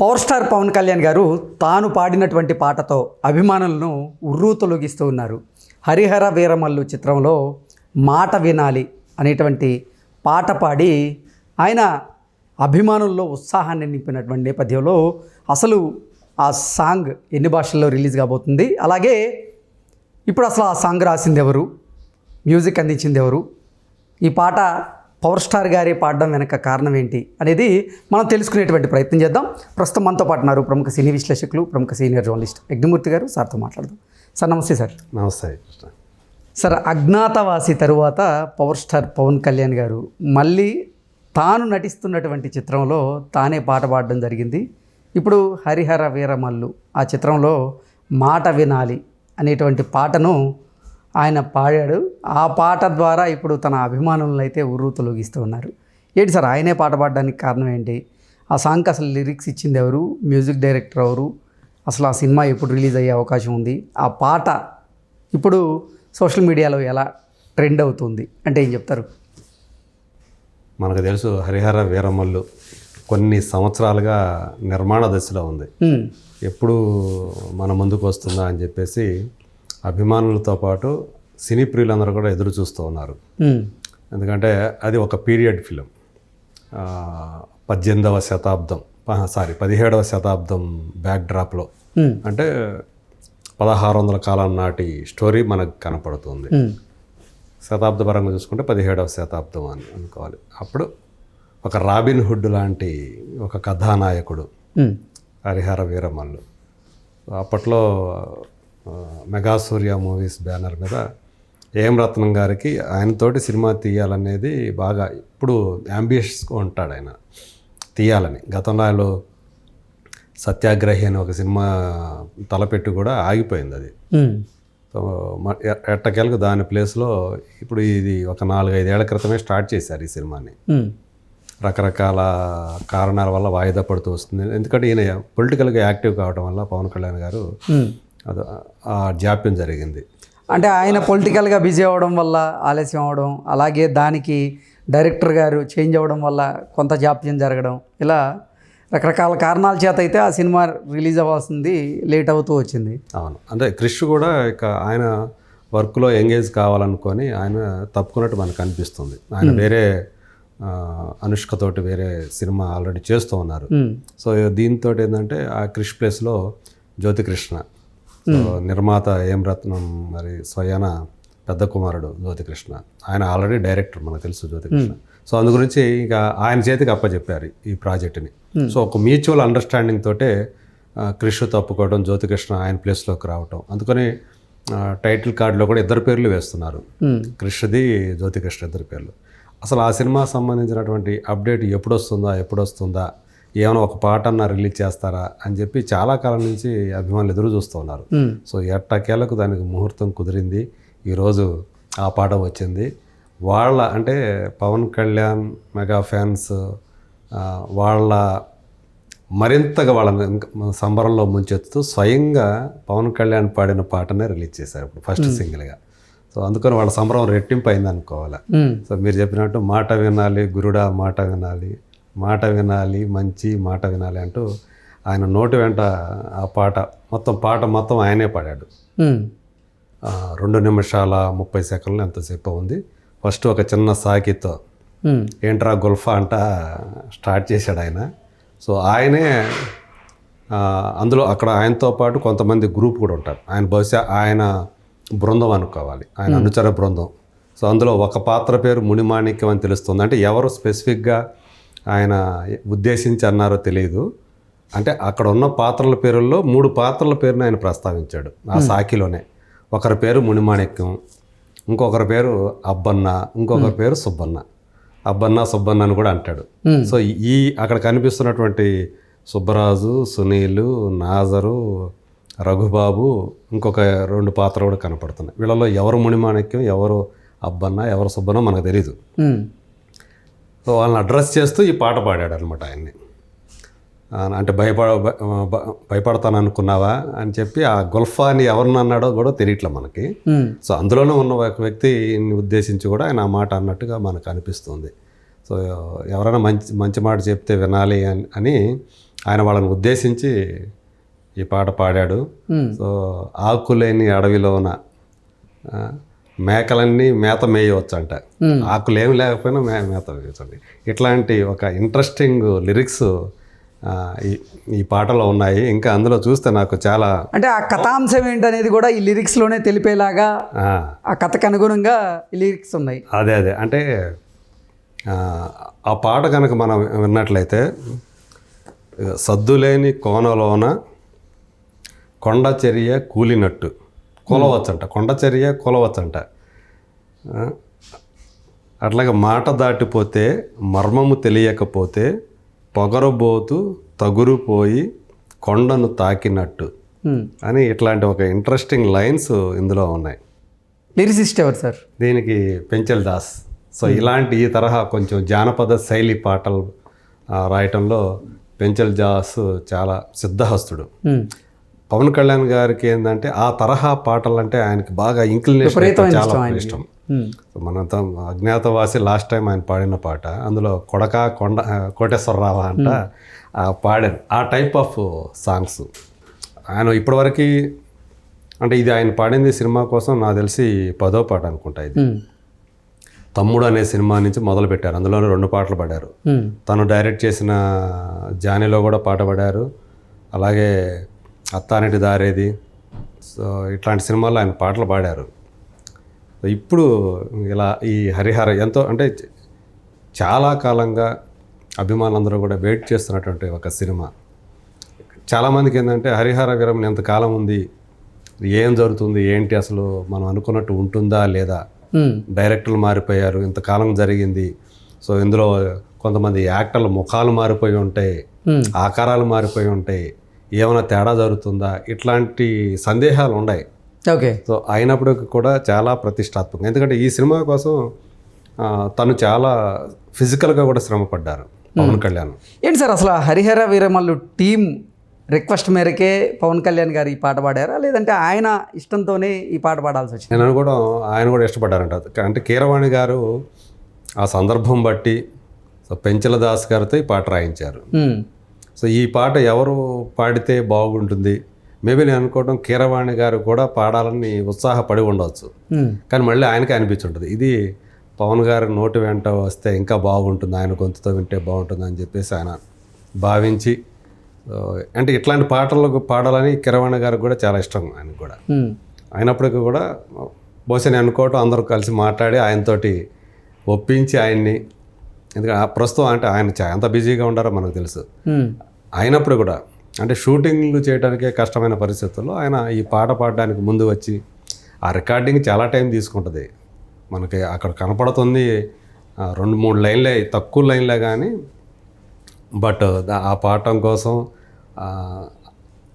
Power star Pawan Kalyan గారు తాను పాడినటువంటి పాటతో అభిమానులను ఉర్రూ తొలగిస్తూ ఉన్నారు. హరిహర వీరమల్లు చిత్రంలో మాట వినాలి అనేటువంటి పాట పాడి ఆయన అభిమానుల్లో ఉత్సాహాన్ని నింపినటువంటి నేపథ్యంలో అసలు ఆ సాంగ్ ఎన్ని భాషల్లో రిలీజ్ కాబోతుంది? అలాగే ఇప్పుడు అసలు ఆ సాంగ్ రాసింది ఎవరు మ్యూజిక్ అందించింది ఎవరు ఈ పాట పవర్ స్టార్ గారే పాడడం వెనక కారణం ఏంటి అనేది మనం తెలుసుకునేటువంటి ప్రయత్నం చేద్దాం. ప్రస్తుతం మనతో పాటు ఉన్నారు ప్రముఖ సినీ విశ్లేషకులు ప్రముఖ సీనియర్ జర్నలిస్ట్ యజ్ఞమూర్తి గారు సార్తో మాట్లాడదాం. సార్ నమస్తే సార్. నమస్తే సార్ అజ్ఞాతవాసి తరువాత పవర్ స్టార్ పవన్ కళ్యాణ్ గారు మళ్ళీ తాను నటిస్తున్నటువంటి చిత్రంలో తానే పాట పాడడం జరిగింది. ఇప్పుడు హరిహర వీరమల్లు ఆ చిత్రంలో మాట వినాలి అనేటువంటి పాటను ఆయన పాడాడు. ఆ పాట ద్వారా ఇప్పుడు తన అభిమానులను అయితే ఉర్రు తొలగిస్తూ ఉన్నారు. ఏంటి సార్? ఆయనే పాట పాడడానికి కారణం ఏంటి? ఆ సాంగ్కి అసలు లిరిక్స్ ఇచ్చింది ఎవరు? మ్యూజిక్ డైరెక్టర్ ఎవరు? అసలు ఆ సినిమా ఎప్పుడు రిలీజ్ అయ్యే అవకాశం ఉంది? ఆ పాట ఇప్పుడు సోషల్ మీడియాలో ఎలా ట్రెండ్ అవుతుంది? అంటే ఏం చెప్తారు? మనకు తెలుసు హరిహర వీరమల్లు కొన్ని సంవత్సరాలుగా నిర్మాణ దశలో ఉంది. ఎప్పుడు మన ముందుకు వస్తుందా అని చెప్పేసి అభిమానులతో పాటు సినీ ప్రియులందరూ కూడా ఎదురు చూస్తూ ఉన్నారు. ఎందుకంటే అది ఒక పీరియడ్ ఫిలిం. పద్దెనిమిదవ శతాబ్దం సారీ పదిహేడవ శతాబ్దం బ్యాక్ డ్రాప్లో. అంటే పదహారు వందల కాలం నాటి స్టోరీ మనకు కనపడుతుంది. శతాబ్ద పరంగా చూసుకుంటే పదిహేడవ శతాబ్దం అని అనుకోవాలి. అప్పుడు ఒక రాబిన్ హుడ్ లాంటి ఒక కథానాయకుడు హరిహర వీరమల్లు. అప్పట్లో మెగా సూర్య మూవీస్ బ్యానర్ మీద ఏం రత్నం గారికి ఆయనతోటి సినిమా తీయాలనేది బాగా ఇప్పుడు అంబిషస్గా ఉంటాడు ఆయన. తీయాలని. గతంలో ఆయన సత్యాగ్రహి అని ఒక సినిమా తలపెట్టి కూడా ఆగిపోయింది అది. సో ఎట్టకేలకు దాని ప్లేస్లో ఇప్పుడు ఇది ఒక నాలుగైదేళ్ళ క్రితమే స్టార్ట్ చేశారు ఈ సినిమాని. రకరకాల కారణాల వల్ల వాయిదా పడుతూ వస్తుంది. ఎందుకంటే ఈయన పొలిటికల్గా యాక్టివ్ కావడం వల్ల పవన్ కళ్యాణ్ గారు. అది ఆ జాప్యం జరిగింది. అంటే ఆయన పొలిటికల్గా బిజీ అవ్వడం వల్ల ఆలస్యం అవ్వడం అలాగే దానికి డైరెక్టర్ గారు చేంజ్ అవ్వడం వల్ల కొంత జాప్యం జరగడం ఇలా రకరకాల కారణాల చేత అయితే ఆ సినిమా రిలీజ్ అవ్వాల్సింది లేట్ అవుతూ వచ్చింది. అవును. అంటే క్రిష్ కూడా ఇక ఆయన వర్క్లో ఎంగేజ్ కావాలనుకొని ఆయన తప్పుకున్నట్టు మనకు అనిపిస్తుంది. ఆయన వేరే అనుష్కతోటి వేరే సినిమా ఆల్రెడీ చేస్తూ ఉన్నారు. సో దీంతో ఏంటంటే ఆ క్రిష్ ప్లేస్లో జ్యోతికృష్ణ నిర్మాత ఏం రత్నం మరి స్వయాన పెద్ద కుమారుడు జ్యోతికృష్ణ. ఆయన ఆల్రెడీ డైరెక్టర్ మనకు తెలుసు జ్యోతికృష్ణ. సో అందు గురించి ఇక ఆయన చేతికి అప్పచెప్పారు ఈ ప్రాజెక్టుని. సో ఒక మ్యూచువల్ అండర్స్టాండింగ్ తోటే క్రిష్ తప్పుకోవడం జ్యోతికృష్ణ ఆయన ప్లేస్లోకి రావటం. అందుకని టైటిల్ కార్డులో కూడా ఇద్దరు పేర్లు వేస్తున్నారు. కృష్ణది జ్యోతికృష్ణ ఇద్దరు పేర్లు. అసలు ఆ సినిమా సంబంధించినటువంటి అప్డేట్ ఎప్పుడు వస్తుందా ఎప్పుడు వస్తుందా ఏమైనా ఒక పాట అన్నా రిలీజ్ చేస్తారా అని చెప్పి చాలా కాలం నుంచి అభిమానులు ఎదురు చూస్తూ ఉన్నారు. ఉమ్, సో ఎట్టకేలకు దానికి ముహూర్తం కుదిరింది. ఈరోజు ఆ పాట వచ్చింది. వాళ్ళ అంటే పవన్ కళ్యాణ్ మెగా ఫ్యాన్స్ వాళ్ళ మరింతగా వాళ్ళని సంబరంలో ముంచెత్తుతూ స్వయంగా పవన్ కళ్యాణ్ పాడిన పాటనే రిలీజ్ చేశారు ఇప్పుడు ఫస్ట్ సింగిల్గా. సో అందుకని వాళ్ళ సంబరం రెట్టింపు అయింది అనుకోవాలి సో మీరు చెప్పినట్టు మాట వినాలి గురుడా మాట వినాలి మాట వినాలి మంచి మాట వినాలి అంటూ ఆయన నోటి వెంట ఆ పాట మొత్తం పాట మొత్తం ఆయనే పాడాడు. రెండు నిమిషాల ముప్పై సెకండ్లు ఎంతసేపు ఉంది. ఫస్ట్ ఒక చిన్న సాకితో ఏంట్రా గుల్ఫా అంట స్టార్ట్ చేశాడు ఆయన. సో ఆయనే అందులో అక్కడ ఆయనతో పాటు కొంతమంది గ్రూప్ కూడా ఉంటారు. ఆయన బహుశా ఆయన బృందం అనుకోవాలి. ఆయన అనుచర బృందం. సో అందులో ఒక పాత్ర పేరు మునిమాణిక్యం అని తెలుస్తుంది. అంటే ఎవరు స్పెసిఫిక్గా ఆయన ఉద్దేశించి అన్నారో తెలియదు అంటే అక్కడ ఉన్న పాత్రల పేరుల్లో మూడు పాత్రల పేరుని ఆయన ప్రస్తావించాడు ఆ సాకిలోనే. ఒకరి పేరు మునిమాణిక్యం ఇంకొకరి పేరు అబ్బన్న ఇంకొకరి పేరు సుబ్బన్న. అబ్బన్న సుబ్బన్న అని కూడా అంటాడు. సో ఈ అక్కడ కనిపిస్తున్నటువంటి సుబ్బరాజు సునీలు నాజరు రఘుబాబు ఇంకొక రెండు పాత్రలు కూడా కనపడుతున్నాయి. వీళ్ళలో ఎవరు మునిమాణిక్యం ఎవరు అబ్బన్న ఎవరు సుబ్బన్న మనకు తెలియదు ఉమ్, సో వాళ్ళని అడ్రస్ చేస్తూ ఈ పాట పాడాడు అనమాట ఆయన్ని అంటే భయపడ భయపడతాను అనుకున్నావా అని చెప్పి ఆ గుల్ఫా అని ఎవరిని అన్నాడో కూడా తెలియట్లే మనకి. సో అందులోనే ఉన్న ఒక వ్యక్తిని ఉద్దేశించి కూడా ఆయన ఆ మాట అన్నట్టుగా మనకు అనిపిస్తుంది. సో ఎవరైనా మంచి మంచి మాట చెప్తే వినాలి అని అని ఆయన వాళ్ళని ఉద్దేశించి ఈ పాట పాడాడు. సో ఆకులేని అడవిలోన మేకలన్నీ మేత మేయవచ్చు అంట ఆకులు ఏమి లేకపోయినా మే మేత మేయవచ్చు ఇట్లాంటి ఒక ఇంట్రెస్టింగ్ లిరిక్స్ ఈ ఈ పాటలో ఉన్నాయి. ఇంకా అందులో చూస్తే నాకు చాలా అంటే ఆ కథాంశం ఏంటనేది కూడా ఈ లిరిక్స్లోనే తెలిపేలాగా ఆ, కథకు అనుగుణంగా లిరిక్స్ ఉన్నాయి. అదే అదే. అంటే ఆ, ఆ పాట కనుక మనం విన్నట్లయితే సద్దులేని కోనలోన కొండ చర్య కూలినట్టు. కొలవచ్చంట. కొండ చర్య కొలవచ్చంట అట్లాగే మాట దాటిపోతే మర్మము తెలియకపోతే పొగరబోతు తగురుపోయి కొండను తాకినట్టు. అని ఇట్లాంటి ఒక ఇంట్రెస్టింగ్ లైన్స్ ఇందులో ఉన్నాయి. లిరిసిస్ట్ ఎవరు సార్? దీనికి పెంచల్ దాస్. సో ఇలాంటి ఈ తరహా కొంచెం జానపద శైలి పాటలు రాయటంలో పెంచల్ దాస్ చాలా సిద్ధహస్తుడు. పవన్ కళ్యాణ్ గారికి ఏంటంటే ఆ తరహా పాటలు అంటే ఆయనకి బాగా ఇంక్లినేషన్ చాలా ఇష్టం మన అజ్ఞాతవాసి లాస్ట్ టైం ఆయన పాడిన పాట అందులో కొడక కొండ కోటేశ్వరరావు అంట పాడారు. ఆ టైప్ ఆఫ్ సాంగ్స్ ఆయన ఇప్పటివరకు అంటే ఇది ఆయన పాడింది సినిమా కోసం నాకు తెలిసి పదో పాట అనుకుంటా ఇది. మ్మ్. తమ్ముడు అనే సినిమా నుంచి మొదలు పెట్టారు. అందులోనే రెండు పాటలు పాడారు. తను డైరెక్ట్ చేసిన జానీలో కూడా పాట పాడారు. అలాగే అత్తానిటి దారేది. సో ఇట్లాంటి సినిమాల్లో ఆయన పాటలు పాడారు. ఇప్పుడు ఇలా ఈ హరిహర ఎంతో అంటే చాలా కాలంగా అభిమానులందరూ కూడా వెయిట్ చేస్తున్నటువంటి ఒక సినిమా. చాలామందికి ఏంటంటే హరిహర విరమణ ఎంతకాలం ఉంది? ఏం జరుగుతుంది? ఏంటి అసలు? మనం అనుకున్నట్టు ఉంటుందా లేదా. డైరెక్టర్లు మారిపోయారు. ఇంతకాలం జరిగింది. సో ఇందులో కొంతమంది యాక్టర్ల ముఖాలు మారిపోయి ఉంటాయి. ఆకారాలు మారిపోయి ఉంటాయి. ఏమైనా తేడా జరుగుతుందా? ఇట్లాంటి సందేహాలు ఉన్నాయి. ఓకే. సో అయినప్పటికీ కూడా చాలా ప్రతిష్టాత్మకం. ఎందుకంటే ఈ సినిమా కోసం తను చాలా ఫిజికల్గా కూడా శ్రమ పడ్డారు పవన్ కళ్యాణ్. ఏంటి సార్ అసలు హరిహర వీరమల్లు టీం రిక్వెస్ట్ మేరకే పవన్ కళ్యాణ్ గారు ఈ పాట పాడారా? లేదంటే ఆయన ఇష్టంతోనే ఈ పాట పాడాల్సి వచ్చింది? నేను అనుకోవడం ఆయన కూడా ఇష్టపడ్డారంట. అంటే కీరవాణి గారు ఆ సందర్భం బట్టి సో పెంచల దాస్ గారితో ఈ పాట రాయించారు. సో ఈ పాట ఎవరు పాడితే బాగుంటుంది మేబీ నేను అనుకోవడం కీరవాణి గారు కూడా పాడాలని ఉత్సాహపడి ఉండవచ్చు. కానీ మళ్ళీ ఆయనకి అనిపించుంటుంది ఇది పవన్ గారి నోటి వెంట వస్తే ఇంకా బాగుంటుంది ఆయన గొంతుతో వింటే బాగుంటుంది అని చెప్పేసి ఆయన భావించి అంటే ఇట్లాంటి పాటలకు పాడాలని కిరవాణి గారికి కూడా చాలా ఇష్టం ఆయనకు కూడా. అయినప్పటికీ కూడా బహుశా నేను అనుకోవటం అందరూ కలిసి మాట్లాడి ఆయనతోటి ఒప్పించి ఆయన్ని ఎందుకంటే ప్రస్తుతం అంటే ఆయన ఎంత బిజీగా ఉండారో మనకు తెలుసు. అయినప్పుడు కూడా అంటే షూటింగ్లు చేయడానికే కష్టమైన పరిస్థితుల్లో ఆయన ఈ పాట పాడడానికి ముందు వచ్చి ఆ రికార్డింగ్ చాలా టైం తీసుకుంటుంది. మనకి అక్కడ కనపడుతుంది రెండు మూడు లైన్లే తక్కువ లైన్లే కానీ బట్ ఆ పాడటం కోసం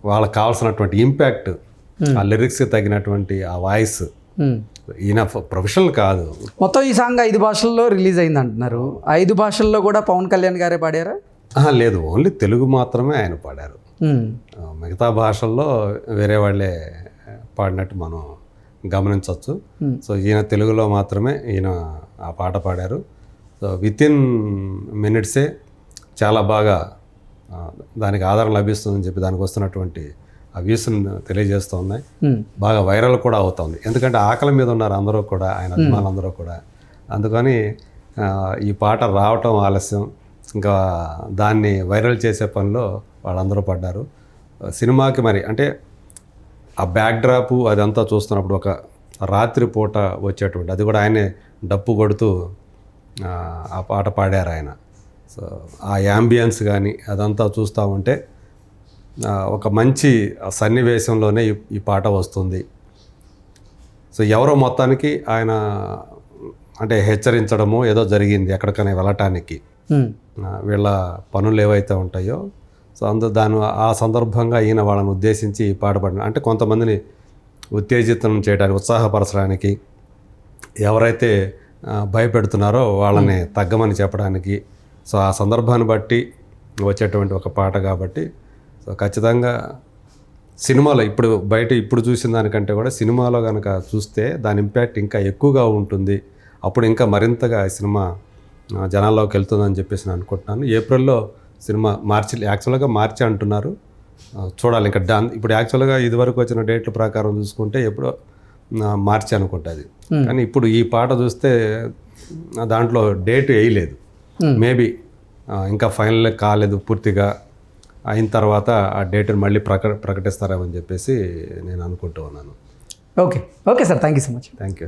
వాళ్ళకి కావాల్సినటువంటి ఇంపాక్ట్ ఆ లిరిక్స్కి తగినటువంటి ఆ వాయిస్. ఈయన ప్రొఫెషనల్ కాదు. మొత్తం ఈ సాంగ్ ఐదు భాషల్లో రిలీజ్ అయింది అంటున్నారు ఐదు భాషల్లో కూడా పవన్ కళ్యాణ్ గారే పాడారా? లేదు ఓన్లీ తెలుగు మాత్రమే ఆయన పాడారు. మిగతా భాషల్లో వేరే వాళ్ళే పాడినట్టు మనం గమనించవచ్చు. సో ఈయన తెలుగులో మాత్రమే ఈయన ఆ పాట పాడారు. సో విత్ ఇన్ మినిట్సే చాలా బాగా దానికి ఆధారం లభిస్తుందని చెప్పి దానికి వస్తున్నటువంటి ఆ వ్యూస్ని తెలియజేస్తూ ఉన్నాయి మ్మ్. బాగా వైరల్ కూడా అవుతుంది. ఎందుకంటే ఆకలి మీద ఉన్నారు అందరూ కూడా ఆయన అభిమానులందరూ కూడా. అందుకని ఈ పాట రావటం ఆలస్యం. ఇంకా దాన్ని వైరల్ చేసే పనిలో వాళ్ళందరూ పడ్డారు. సినిమాకి మరి అంటే ఆ బ్యాక్డ్రాప్ అదంతా చూస్తున్నప్పుడు ఒక రాత్రి పూట వచ్చేటువంటి అది కూడా ఆయనే డప్పు కొడుతూ ఆ, పాట పాడారు ఆయన. సో ఆ యాంబియన్స్ కానీ అదంతా చూస్తూ ఉంటే ఒక మంచి సన్నివేశంలోనే ఈ పాట వస్తుంది. సో ఎవరో మొత్తానికి ఆయన అంటే హెచ్చరించడము ఏదో జరిగింది ఎక్కడికైనా వెళ్ళటానికి. వీళ్ళ పనులు ఏవైతే ఉంటాయో సో అందు దాని ఆ సందర్భంగా ఈయన వాళ్ళని ఉద్దేశించి ఈ పాట పాడిన అంటే కొంతమందిని ఉత్తేజితం చేయడానికి ఉత్సాహపరచడానికి ఎవరైతే భయపెడుతున్నారో వాళ్ళని తగ్గమని చెప్పడానికి సో ఆ సందర్భాన్ని బట్టి వచ్చేటువంటి ఒక పాట కాబట్టి సో ఖచ్చితంగా సినిమాలో ఇప్పుడు బయట ఇప్పుడు చూసిన దానికంటే కూడా సినిమాలో కనుక చూస్తే దాని ఇంపాక్ట్ ఇంకా ఎక్కువగా ఉంటుంది. అప్పుడు ఇంకా మరింతగా సినిమా జనాల్లోకి వెళ్తుందని చెప్పేసి నేను అనుకుంటున్నాను. ఏప్రిల్లో సినిమా మార్చి యాక్చువల్గా మార్చి అంటున్నారు. చూడాలి. ఇంకా డాన్ ఇప్పుడు యాక్చువల్గా ఇదివరకు వచ్చిన డేట్ల ప్రకారం చూసుకుంటే ఎప్పుడో మార్చి అనుకుంటుంది కానీ ఇప్పుడు ఈ పాట చూస్తే దాంట్లో డేట్ వేయలేదు. మేబీ ఇంకా ఫైనల్ కాలేదు పూర్తిగా. అయిన తర్వాత ఆ డేట్ని మళ్ళీ ప్రక ప్రకటిస్తారేమని చెప్పేసి నేను అనుకుంటూ ఉన్నాను. Okay. Okay sir. Thank you so much. Thank you.